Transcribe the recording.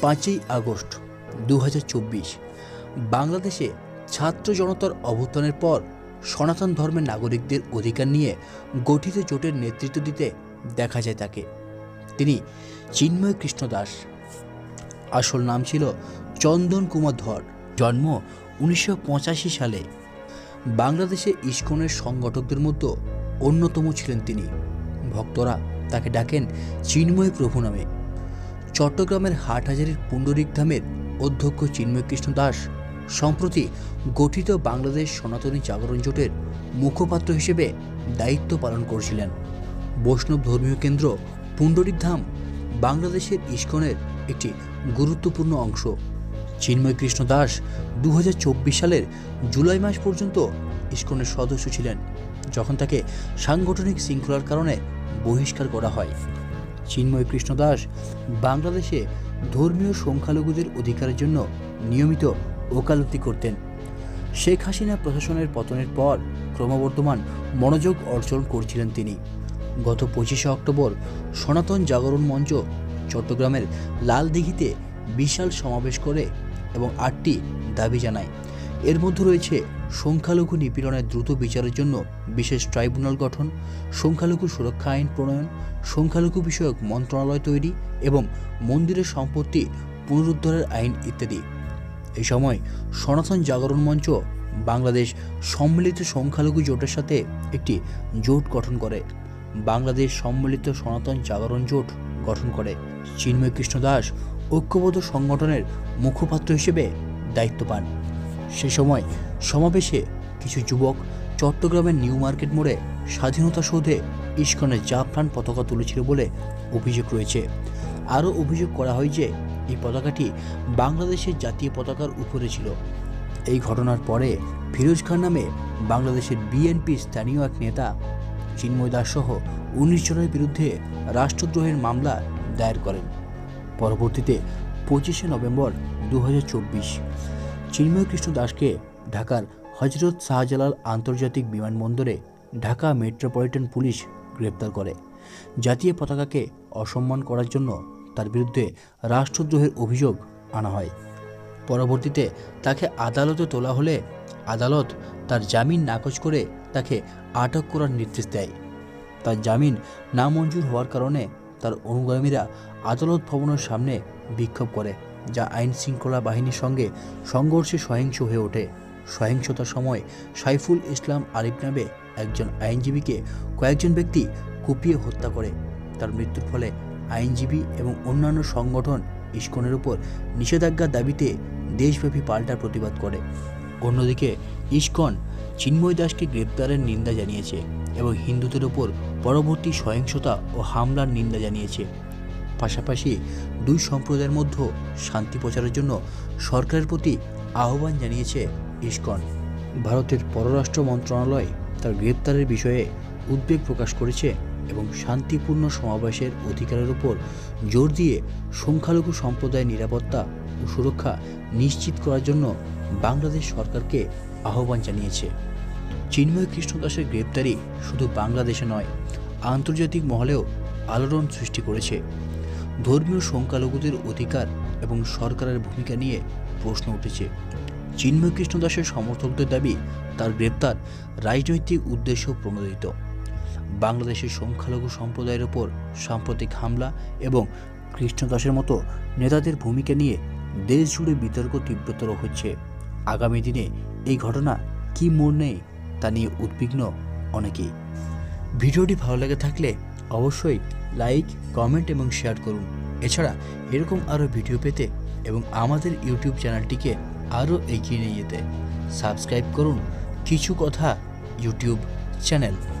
পাঁচই আগস্ট দু হাজার চব্বিশ, বাংলাদেশে ছাত্র জনতার অভ্যুত্থানের পর সনাতন ধর্মের নাগরিকদের অধিকার নিয়ে গঠিত জোটের নেতৃত্ব দিতে দেখা যায় তাকে। তিনি চিন্ময় কৃষ্ণ দাস। আসল নাম ছিল চন্দন কুমার ধর। জন্ম উনিশশো পঁচাশি সালে। বাংলাদেশে ইস্কনের সংগঠকদের মধ্যে অন্যতম ছিলেন তিনি। ভক্তরা তাকে ডাকেন চিন্ময় প্রভু নামে। চট্টগ্রামের হাটহাজারির পুণ্ডরিক ধামের অধ্যক্ষ চিন্ময়কৃষ্ণ দাস সম্প্রতি গঠিত বাংলাদেশ সনাতনী জাগরণ জোটের মুখপাত্র হিসেবে দায়িত্ব পালন করছিলেন। বৈষ্ণব ধর্মীয় কেন্দ্র পুণ্ডরিক ধাম বাংলাদেশের ইস্কনের একটি গুরুত্বপূর্ণ অংশ। চিন্ময় কৃষ্ণ দাস দু হাজার চব্বিশ সালের জুলাই মাস পর্যন্ত ইস্কনের সদস্য ছিলেন, যখন তাকে সাংগঠনিক শৃঙ্খলার কারণে বহিষ্কার করা হয়। চিন্ময় কৃষ্ণ দাস বাংলাদেশে ধর্মীয় সংখ্যালঘুদের অধিকারের জন্য নিয়মিত ওকালতি করতেন। শেখ হাসিনা প্রশাসনের পতনের পর ক্রমবর্ধমান মনোযোগ অর্জন করছিলেন তিনি। গত পঁচিশে অক্টোবর সনাতন জাগরণ মঞ্চ চট্টগ্রামের লালদিঘিতে বিশাল সমাবেশ করে এবং আটটি দাবি জানায়। এর মধ্যে রয়েছে সংখ্যালঘু নিপীড়নের দ্রুত বিচারের জন্য বিশেষ ট্রাইব্যুনাল গঠন, সংখ্যালঘু সুরক্ষা আইন প্রণয়ন, সংখ্যালঘু বিষয়ক মন্ত্রণালয় তৈরি এবং মন্দিরের সম্পত্তি পুনরুদ্ধারের আইন ইত্যাদি। এই সময় সনাতন জাগরণ মঞ্চ বাংলাদেশ সম্মিলিত সংখ্যালঘু জোটের সাথে একটি জোট গঠন করে। বাংলাদেশ সম্মিলিত সনাতন জাগরণ জোট গঠন করে। চিন্ময় কৃষ্ণ দাস ঐক্যবদ্ধ সংগঠনের মুখপাত্র হিসেবে দায়িত্ব পান। সে সময় সমাবেশে কিছু যুবক চট্টগ্রামের নিউ মার্কেট মোড়ে স্বাধীনতা সৌধে ইস্কনের জাফরান পতাকা তুলেছিল বলে অভিযোগ রয়েছে। আরও অভিযোগ করা হয় যে, এই পতাকাটি বাংলাদেশের জাতীয় পতাকার উপরে ছিল। এই ঘটনার পরে ফিরোজ খান নামে বাংলাদেশের বিএনপি স্থানীয় এক নেতা চিন্ময় দাসসহ উনিশ জনের বিরুদ্ধে রাষ্ট্রদ্রোহের মামলা দায়ের করেন। পরবর্তীতে পঁচিশে নভেম্বর দু হাজার চব্বিশ চিন্ময় কৃষ্ণ দাসকে ঢাকার হজরত শাহজালাল আন্তর্জাতিক বিমানবন্দরে ঢাকা মেট্রোপলিটন পুলিশ গ্রেপ্তার করে। জাতীয় পতাকাকে অসম্মান করার জন্য তার বিরুদ্ধে রাষ্ট্রদ্রোহের অভিযোগ আনা হয়। পরবর্তীতে তাকে আদালতে তোলা হলে আদালত তার জামিন নাকচ করে তাকে আটক করার নির্দেশ দেয়। তার জামিন নামঞ্জুর হওয়ার কারণে তার অনুগামীরা আদালত ভবনের সামনে বিক্ষোভ করে। যা আইন শৃঙ্খলা বাহিনীর সঙ্গে সংঘর্ষে সহিংস হয়ে ওঠে। সহিংসতার সময় সাইফুল ইসলাম আরিফ নামে একজন আইনজীবীকে কয়েকজন ব্যক্তি কুপিয়ে হত্যা করে। তার মৃত্যুর ফলে আইনজীবী এবং অন্যান্য সংগঠন ইস্কনের উপর নিষেধাজ্ঞার দাবিতে দেশব্যাপী পাল্টা প্রতিবাদ করে। অন্যদিকে, ইস্কন চিন্ময় দাসকে গ্রেপ্তারের নিন্দা জানিয়েছে এবং হিন্দুদের ওপর পরবর্তী সহিংসতা ও হামলার নিন্দা জানিয়েছে। পাশাপাশি দুই সম্প্রদায়ের মধ্যে শান্তি প্রচারের জন্য সরকারের প্রতি আহ্বান জানিয়েছে ইস্কন। ভারতের পররাষ্ট্র মন্ত্রণালয় তার গ্রেপ্তারের বিষয়ে উদ্বেগ প্রকাশ করেছে এবং শান্তিপূর্ণ সমাবেশের অধিকারের উপর জোর দিয়ে সংখ্যালঘু সম্প্রদায়ের নিরাপত্তা ও সুরক্ষা নিশ্চিত করার জন্য বাংলাদেশ সরকারকে আহ্বান জানিয়েছে। চিন্ময় কৃষ্ণ দাসের গ্রেপ্তারি শুধু বাংলাদেশে নয়, আন্তর্জাতিক মহলেও আলোড়ন সৃষ্টি করেছে। ধর্মীয় সংখ্যালঘুদের অধিকার এবং সরকারের ভূমিকা নিয়ে প্রশ্ন উঠেছে। চিন্ময় কৃষ্ণ দাসের সমর্থকদের দাবি, তার গ্রেপ্তার রাজনৈতিক উদ্দেশ্য প্রণোদিত। বাংলাদেশের সংখ্যালঘু সম্প্রদায়ের ওপর সাম্প্রতিক হামলা এবং কৃষ্ণদাসের মতো নেতাদের ভূমিকা নিয়ে দেশ জুড়ে বিতর্ক তীব্রতর হচ্ছে। আগামী দিনে এই ঘটনা কী মোড় নেয় তা নিয়ে উদ্বিগ্ন অনেকেই। ভিডিওটি ভালো লেগে থাকলে অবশ্যই লাইক কমেন্ট এবং শেয়ার করুন। এছাড়া এরকম আরও ভিডিও পেতে এবং আমাদের ইউটিউব চ্যানেলটিকে আরও এগিয়ে নিয়ে যেতে সাবস্ক্রাইব করুন। কিছু কথা ইউটিউব চ্যানেল